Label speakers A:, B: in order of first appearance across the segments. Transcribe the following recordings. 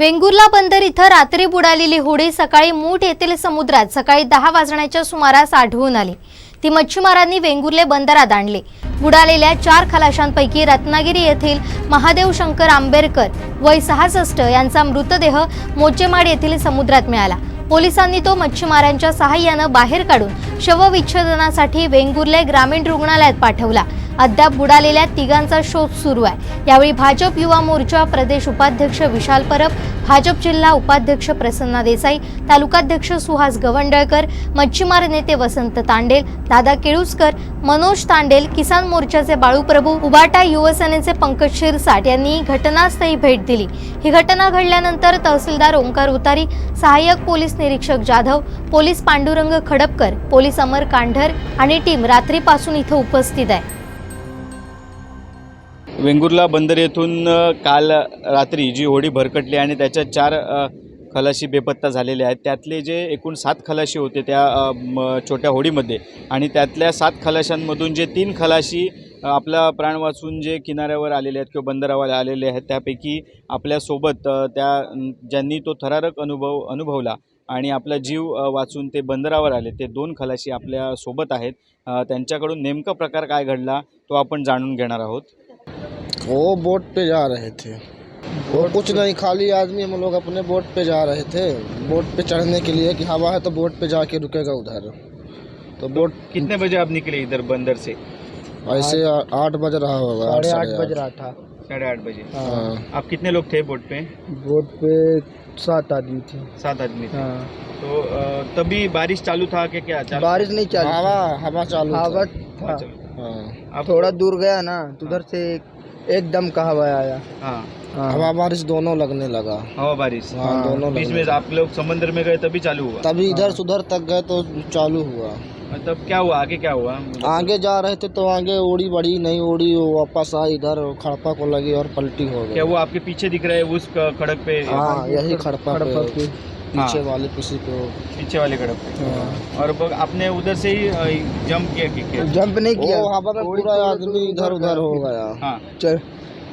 A: वेंगुर्ला बंदर इथं रात्री बुडालेली होडी सकाळी मूठ येथील समुद्रात सकाळी दहा वाजण्याच्या सुमारास आढळून आली. ती मच्छीमारांनी वेंगुर्ले बंदरात आणली. बुडालेल्या चार खलाशांपैकी रत्नागिरी येथील महादेव शंकर आंबेडकर वय सहासष्ट यांचा मृतदेह मोचेमाड येथील समुद्रात मिळाला. पोलिसांनी तो मच्छीमारांच्या सहाय्यानं बाहेर काढून शवविच्छेदनासाठी वेंगुर्ले ग्रामीण रुग्णालयात पाठवला. अद्याप बुडालेल्या तिघांचा शोध सुरू आहे. यावेळी भाजप युवा मोर्चा प्रदेश उपाध्यक्ष विशाल परब भाजप जिल्हा उपाध्यक्ष प्रसन्ना देसाई तालुकाध्यक्ष सुहास गवंडळकर मच्छीमार नेते वसंत तांडेल दादा केळुसकर मनोज तांडेल किसान मोर्चाचे बाळू प्रभू उबाटा युवसेनेचे पंकज शिरसाट यांनी घटनास्थळी भेट दिली. ही घटना घडल्यानंतर तहसीलदार ओंकार उतारी सहाय्यक पोलीस निरीक्षक जाधव पोलीस पांडुरंग खडपकर पोलीस अमर कांढर आणि टीम रात्रीपासून इथं उपस्थित आहे.
B: वेंगुर्ला बंदर येथून काल रात्री जी होडी भरकटली आणि त्याच्या चार खलाशी बेपत्ता झालेले आहेत. त्यातले जे एकूण सात खलाशी होते त्या छोट्या होडीमध्ये आणि त्यातल्या सात खलाशांमधून जे तीन खलाशी आपला प्राण वाचून जे किनाऱ्यावर आलेले आहेत किंवा बंदरावर आलेले आहेत त्यापैकी आपल्यासोबत त्या ज्यांनी तो थरारक अनुभव अनुभवला आणि आपला जीव वाचून ते बंदरावर आले ते दोन खलाशी आपल्यासोबत आहेत. त्यांच्याकडून नेमका प्रकार काय घडला तो आपण जाणून घेणार आहोत.
C: वो बोट पे जा रहे थे। वो कुछ नहीं खाली आदमी हम लोग अपने बोट पे जा रहे थे। बोट पे चढ़ने के लिए कि हवा है तो बोट पे जाके रुकेगा उधर। तो बोट
B: कितने बजे आप निकले इधर बंदर से?
C: ऐसे आठ बज रहा होगा
D: साढ़े आठ बज रहा था।
B: साढ़े आठ बजे।
C: हाँ।
B: आप कितने लोग थे बोट पे?
D: बोट पे सात आदमी थे।
B: सात आदमी थे।
D: हाँ।
B: तो तभी बारिश चालू था कि क्या? चालू
D: बारिश नहीं चली
C: हवा हवा चालू
D: हवा था।
C: हाँ।
D: थोड़ा दूर गया ना तो उधर से एकदम कहा हवा आया।
B: हाँ।
D: हाँ
C: हवा बारिश दोनों लगने लगा।
B: हवा बारिश।
C: हाँ दोनों
B: बीच में आप लोग समंदर में गए तभी चालू हुआ।
C: तभी इधर से उधर तक गए तो चालू हुआ।
B: तब क्या हुआ? आगे क्या हुआ?
C: आगे जा रहे थे तो आगे ओड़ी बड़ी नहीं ओड़ी वापस आई इधर खड़पा को लगी और पलटी हो गई।
B: क्या वो आपके पीछे दिख रहे है उस खड़क पे?
C: हाँ यही खड़पा
D: खड़पा
C: पीछे
B: हाँ।
C: वाले किसी को
B: पीछे वाले खड़क पे।
D: हाँ।
B: और आपने उधर से ही जंप किया कि क्या?
D: जंप नहीं किया।
C: वो हवा में पूरा आदमी इधर उधर हो
D: गया।
B: हाँ।
D: चल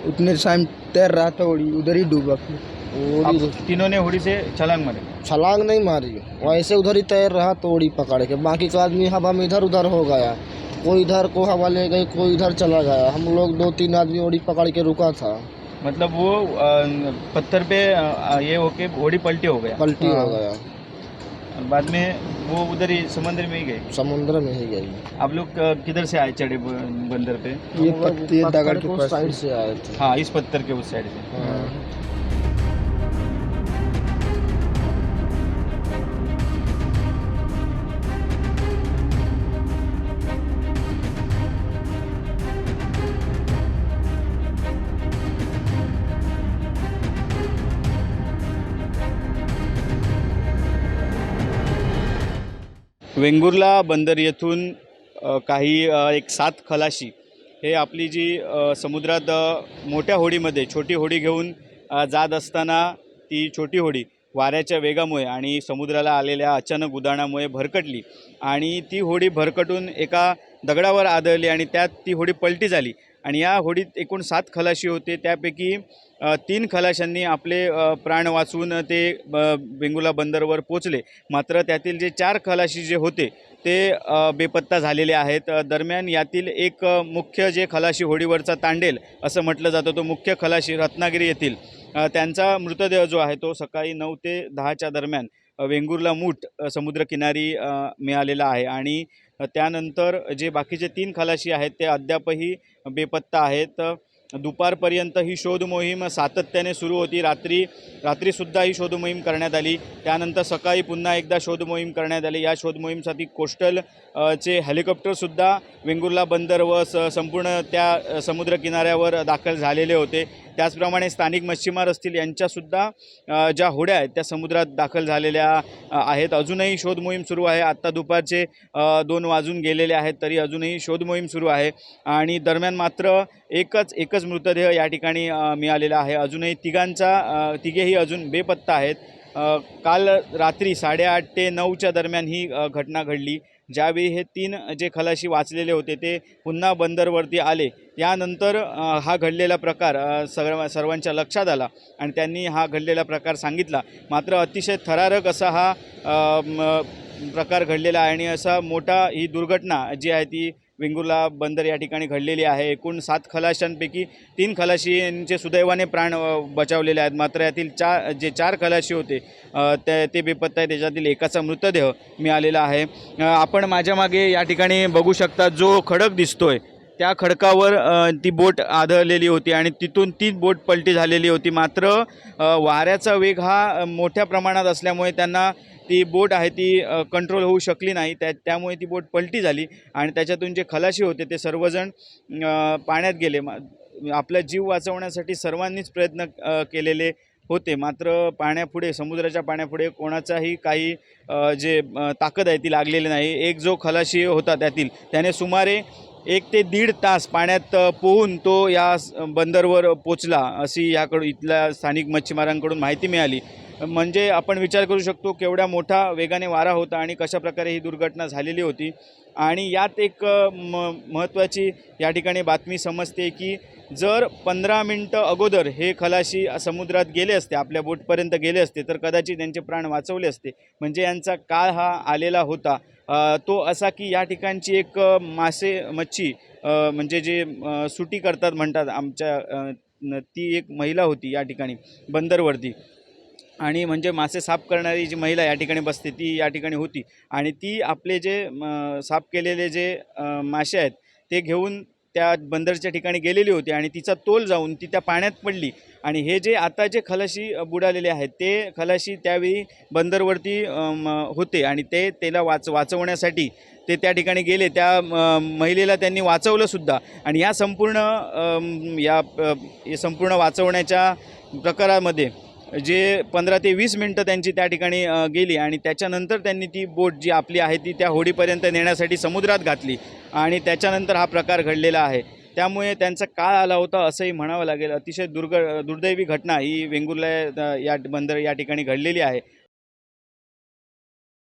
D: उतने टाइम तैर रहा था ओड़ी उधर ही डूबा। फिर
B: तीनों ने होड़ी से छलांग मारे।
C: छलांग नहीं मारी। वैसे उधर ही तैर रहा तो ओड़ी पकड़ के। बाकी का आदमी हवा में इधर उधर हो गया। कोई इधर को हवा ले गई कोई इधर चला गया। हम लोग दो तीन आदमी ओड़ी पकड़ के रुका था।
B: मतलब वो पत्थर पे ये होके होड़ी पलटी हो गया।
C: पलटी
D: हाँ।
C: हो। गया।
B: और बाद में वो उधर ही समुद्र में ही गए
C: समुद्र में ही गई।
B: आप लोग किधर से आए चढ़े बंदर पे?
D: ये पत्ते दगड़ के उस
C: साइड से। आए थे।
B: हाँ इस पत्थर के उस साइड से। वेंगुर्ला बंदर येथून काही एक सात खलाशी हे आपली जी समुद्रात मोठ्या होडीमध्ये छोटी होडी घेऊन जात असताना ती छोटी होडी वाऱ्याच्या वेगामुळे आणि समुद्राला आलेल्या अचानक उदाणामुळे भरकटली आणि ती होडी भरकटून एका दगडावर आदळली आणि त्यात ती होडी पलटी झाली. आणि या होडीत एकूण सात खलाशी होते. त्यापैकी तीन खलाशांनी आपले प्राण वाचवून ते बेंगुला बंदरवर पोचले मात्र त्यातील जे चार खलाशी जे होते ते बेपत्ता झालेले आहेत. दरम्यान यातील एक मुख्य जे खलाशी होडीवरचा तांडेल असं म्हटलं जातं तो मुख्य खलाशी रत्नागिरी येथील. त्यांचा मृतदेह जो आहे तो सकाळी नऊ ते दहाच्या दरम्यान अ, वेंगुर्ला मूठ समुद्रकिनारी मिळालेला आहे. आणि त्यानंतर जे बाकीचे तीन खलाशी आहेत ते अद्यापही बेपत्ता आहेत. दुपारपर्यंत ही शोध मोहीम सातत्याने सुरू होती. रात्री रात्रीसुद्धा ही शोध मोहीम करण्यात आली. त्यानंतर सकाळी पुन्हा एकदा शोध मोहीम करण्यात आली. या शोध मोहीमसाठी कोस्टल चे हेलिकॉप्टरसुद्धा वेंगुर्ला बंदर व स संपूर्ण त्या समुद्रकिनाऱ्यावर समुद्र किनाऱ्यावर दाखल झालेले होते. त्याचप्रमाणे स्थानिक मच्छीमार असतील यांच्यासुद्धा ज्या होड्या आहेत त्या समुद्रात दाखल झालेल्या आहेत. अजूनही शोध मोहीम सुरू आहे. आत्ता दुपारचे दोन वाजून गेलेले आहेत तरी अजूनही शोध मोहीम सुरू आहे. आणि दरम्यान मात्र एकच एकच मृतदेह या ठिकाणी मिळालेला आहे. अजूनही तिघांचा तिघेही अजून बेपत्ता आहेत. काल रात्री साडेआठ ते नऊच्या दरम्यान ही घटना घडली. ज्यावेळी हे तीन जे खलाशी वाचलेले होते ते पुन्हा बंदरवरती आले. यानंतर हा घडलेला प्रकार सर्व सर्वांच्या लक्षात आला आणि त्यांनी हा घडलेला प्रकार सांगितला. मात्र अतिशय थरारक असा हा प्रकार घडलेला आहे आणि असा मोठा ही दुर्घटना जी आहे ती वेंगुर्ला बंदर या ठिकाणी घडलेली आहे. एकूण सात खलाशांपैकी तीन खलाशींचे सुदैवाने प्राण बचावलेले आहेत. मात्र यातील चार जे चार खलाशी होते ते ते बेपत्ता आहे. त्याच्यातील एकाचा मृतदेह मिळालेला आहे. आपण माझ्या मागे या ठिकाणी बघू शकता जो खडक दिसतोय त्या खडकावर ती बोट आदळलेली होती आणि तिथून ती बोट पलटी झालेली होती. मात्र वाऱ्याचा वेग हा मोठ्या प्रमाणात असल्यामुळे त्यांना ती बोट आहे ती कंट्रोल होऊ शकली नाही. त्या त्यामुळे ती बोट पलटी झाली आणि त्याच्यातून जे खलाशी होते ते सर्वजण पाण्यात गेले. मा आपला जीव वाचवण्यासाठी सर्वांनीच प्रयत्न केलेले होते. मात्र पाण्यापुढे समुद्राच्या पाण्यापुढे कोणाचाही काही जे ताकद आहे ती लागलेली नाही. एक जो खलाशी होता त्यातील त्याने सुमारे एक ते दीड तास पाण्यात पोहून तो या बंदरवर पोचला अशी याकडून इथल्या स्थानिक मच्छीमारांकडून माहिती मिळाली. म्हणजे आपण विचार करू शकतो केवढ्या मोठा वेगाने वारा होता आणि कशाप्रकारे ही दुर्घटना झालेली होती. आणि यात एक म महत्त्वाची या ठिकाणी बातमी समजते की जर पंधरा मिनटं अगोदर हे खलाशी समुद्रात गेले असते आपल्या बोटपर्यंत गेले असते तर कदाचित त्यांचे प्राण वाचवले असते. म्हणजे यांचा काळ हा आलेला होता. तो असा की या ठिकाणची एक मासे मच्छी म्हणजे जे सुटी करतात म्हणतात आमच्या ती एक महिला होती या ठिकाणी बंदरवरती. आणि म्हणजे मासे साफ करणारी जी महिला या ठिकाणी बसते ती या ठिकाणी होती. आणि ती आपले जे साफ केलेले जे मासे आहेत ते घेऊन त्या बंदरच्या ठिकाणी गेलेली होती आणि तिचा तोल जाऊन ती त्या पाण्यात पडली. आणि हे जे आता जे खलाशी बुडालेले आहेत ते खलाशी त्यावेळी बंदरवरती होते आणि ते त्याला वाच वाचवण्यासाठी ते त्या ठिकाणी गेले. त्या महिलेला त्यांनी वाचवलंसुद्धा आणि या संपूर्ण या संपूर्ण वाचवण्याच्या प्रकारामध्ये जे पंधरा ते वीस मिनटं त्यांची त्या ठिकाणी गेली आणि त्याच्यानंतर त्यांनी ती बोट जी आपली आहे ती त्या होडीपर्यंत नेण्यासाठी समुद्रात घातली आणि त्याच्यानंतर हा प्रकार घडलेला आहे. त्यामुळे त्यांचा काळ आला होता असंही म्हणावं लागेल. अतिशय दुर्ग दुर्दैवी घटना ही वेंगुर्ला या बंदर या ठिकाणी घडलेली आहे.